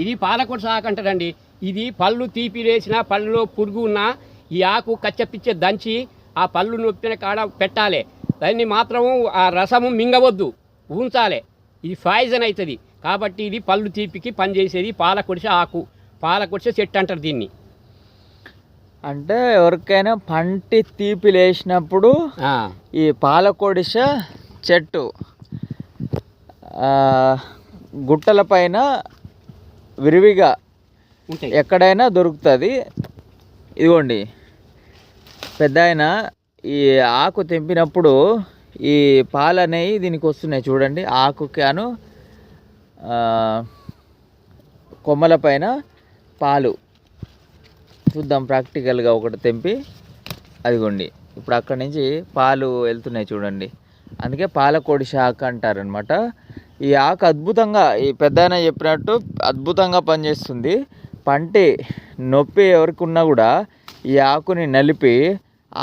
ఇది పాలకొట్టు సాకు అంటారండి. ఇది పళ్ళు తీపి వేసిన పళ్ళులో పురుగు ఉన్నా ఈ ఆకు కచ్చపిచ్చే దంచి ఆ పళ్ళు నొప్పిన కాడ పెట్టాలి. దాన్ని మాత్రము ఆ రసము మింగవద్దు ఉంచాలి ఇది పాయిజన్ అవుతుంది కాబట్టి ఇది పళ్ళు తీపికి పనిచేసేది పాలకొడిసే ఆకు. పాలకొడిసే చెట్టు అంటారు దీన్ని. అంటే ఎవరికైనా పంటి తీపి లేచినప్పుడు ఈ పాలకొడిస చెట్టు గుట్టల పైన విరివిగా ఎక్కడైనా దొరుకుతుంది. ఇదిగోండి. పెద్ద ఆయన ఈ ఆకు తెంపినప్పుడు ఈ పాలు అనేవి దీనికి వస్తున్నాయి చూడండి. ఆకు కాను కొమ్మల పైన పాలు. చూద్దాం ప్రాక్టికల్గా ఒకటి తెంపి. అదిగోండి. ఇప్పుడు అక్కడి నుంచి పాలు వెళ్తున్నాయి చూడండి. అందుకే పాలకోడి శాఖ అంటారనమాట ఈ ఆకు అద్భుతంగా ఈ పెద్ద చెప్పినట్టు అద్భుతంగా పనిచేస్తుంది. పంటి నొప్పి ఎవరికి ఉన్నా కూడా ఈ ఆకుని నలిపి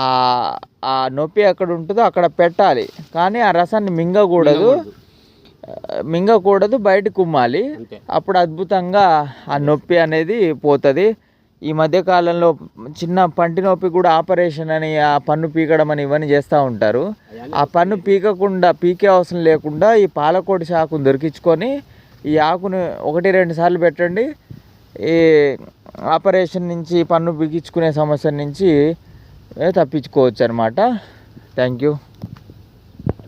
ఆ నొప్పి ఎక్కడ ఉంటుందో అక్కడ పెట్టాలి. కానీ ఆ రసాన్ని మింగకూడదు. మింగకూడదు. బయట కుమ్మాలి. అప్పుడు అద్భుతంగా ఆ నొప్పి అనేది పోతుంది. ఈ మధ్యకాలంలో చిన్న పంటి నొప్పి కూడా ఆపరేషన్ అని ఆ పన్ను పీకడం అని ఇవన్నీ చేస్తూ ఉంటారు. ఆ పన్ను పీకకుండా పీకే అవసరం లేకుండా ఈ పాలకోటి శాకును దొరికించుకొని ఈ ఆకును ఒకటి రెండు సార్లు పెట్టండి. ఈ ఆపరేషన్ నుంచి పన్ను పీకించుకునే సమస్య నుంచి తప్పించుకోవచ్చు అనమాట థ్యాంక్ యూ.